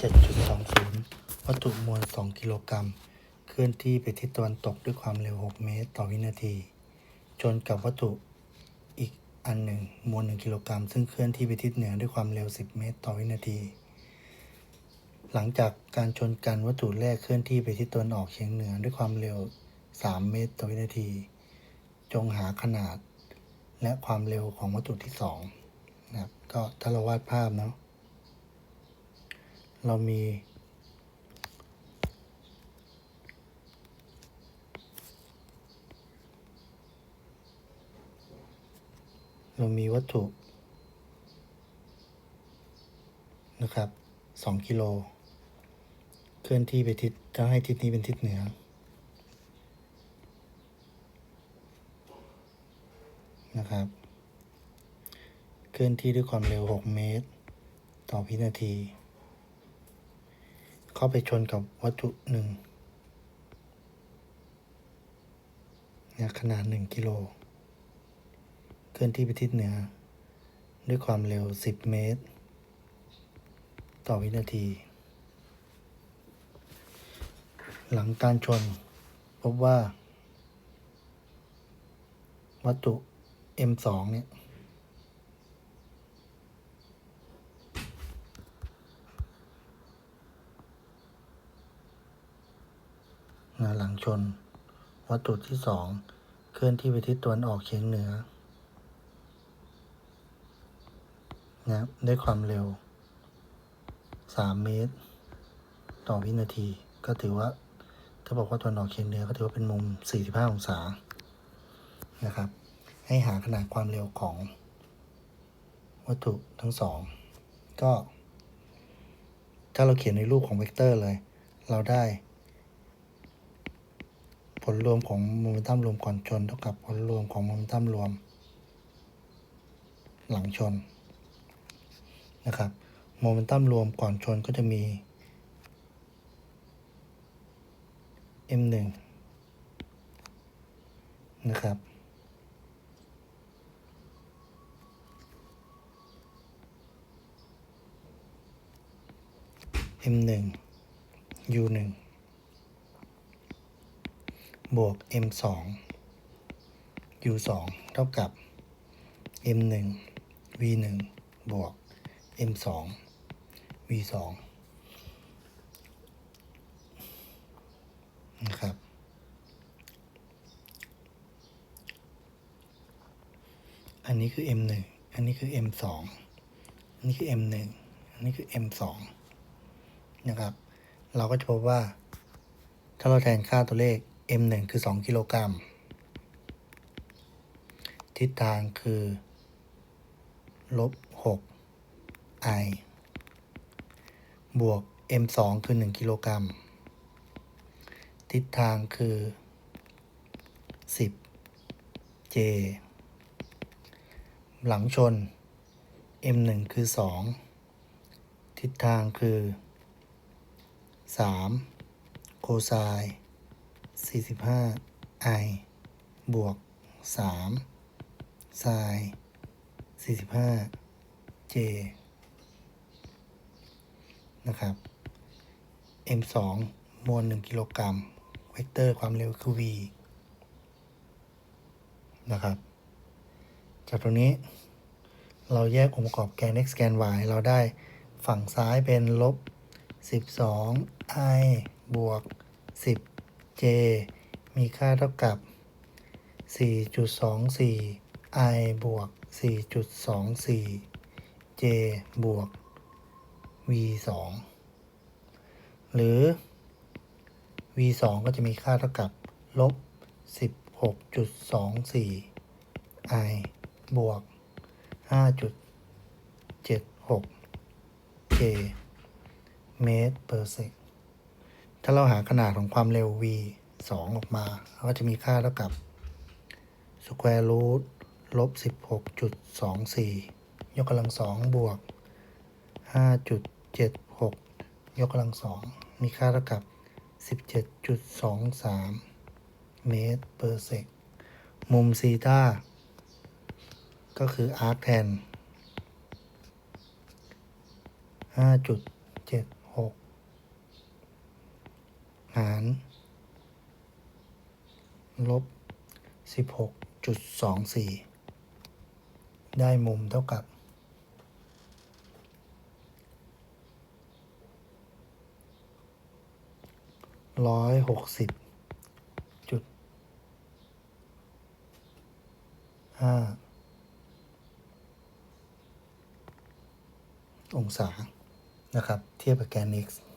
7.20 วัตถุมวล 2 กิโลกรัม เคลื่อนที่ไปทิศตะวันตกด้วยความเร็ว 6 เมตรต่อวินาที ชนกับวัตถุอีกอันหนึ่งมวล 1 กิโลกรัม ซึ่งเคลื่อนที่ไปทิศเหนือด้วยความเร็ว 10 เมตรต่อวินาที หลังจากการชนกันวัตถุแรกเคลื่อนที่ไปทิศตะวันออกเฉียงเหนือด้วยความเร็ว 3 เมตรต่อวินาที จงหาขนาดและความเร็วของวัตถุที่สองนะครับ ก็ถ้าเราวาดภาพเนาะ เรามี เรามีวัตถุ นะครับสองกิโล เคลื่อนที่ไปทิศจะให้ทิศนี้เป็นทิศเหนือ นะครับ เคลื่อนที่ด้วยความเร็ว 6 เมตร ต่อวินาที เข้าไปชนกับวัตถุหนึ่งเนะขนาด 1 กิโล เคลื่อนที่ไปทิศเหนือ ด้วยความเร็ว 10 เมตร ต่อวินาที หลังการชน พบว่า วัตถุ M2 เนี่ย นะหลังชน วัตถุที่สองเคลื่อนที่ไปทิศตะวันออกเฉียงเหนือนะด้วยความเร็ว 3 เมตร ต่อวินาที ก็ถือว่า ถ้าบอกว่าตะวันออกเฉียงเหนือก็ถือว่าเป็นมุม 45 องศานะครับ ให้หาขนาดความเร็วของ วัตถุทั้งสองก็ ถ้าเราเขียนในรูปของเวกเตอร์เลย เราได้ ผลรวมของโมเมนตัมรวมก่อนชน เท่ากับผลรวมของโมเมนตัมรวม หลังชนนะครับโมเมนตัมรวมก่อนชนก็จะมี m1 นะครับ m1 u1 บวก m2 u2 เท่ากับ m1 v1 บวก m2 v2 นะครับ อันนี้คือ m1 อันนี้คือ m2 อันนี้คือ m1 อันนี้คือ m2 นะครับ เราก็จะพบว่า ถ้าเราแทนค่าตัวเลข m1 คือ 2 กิโลกรัม ทิศทางคือลบ6 i บวก m2 คือ 1 กิโลกรัม ทิศทางคือ 10 j หลังชน m1 คือ 2 ทิศทางคือ 3 โคไซน์ 45 i บวก3ไซน์45 j นะครับ m2 มวล 1 กิโลกรัม เวกเตอร์ความเร็วคือ v นะครับ จากตรงนี้เราแยกองค์ประกอบแกน x แกน y เราได้ฝั่งซ้ายเป็นลบ 12 i บวก 10 j มีค่าเท่ากับ 4.24 i บวก 4.24 j บวก v 2หรือ v 2ก็จะมีค่าเท่ากับลบ 16.24 i บวก 5.76 k เมตร per sec ถ้าเราหาขนาดของความเร็ว v 2 ออกมาเราก็จะมีค่าเท่ากับ square root ลบ 16.24 ยกกำลังสองบวก 5.76 ยกกำลังสองมีค่าเท่ากับ 17.23 เมตร per sec มุมซีตาก็คือ arc tan 5.76 หาร ลบสิบหกจุดสองสี่ได้มุมเท่ากับ ร้อยหกสิบจุดห้าองศานะครับ เทียบกับแกน x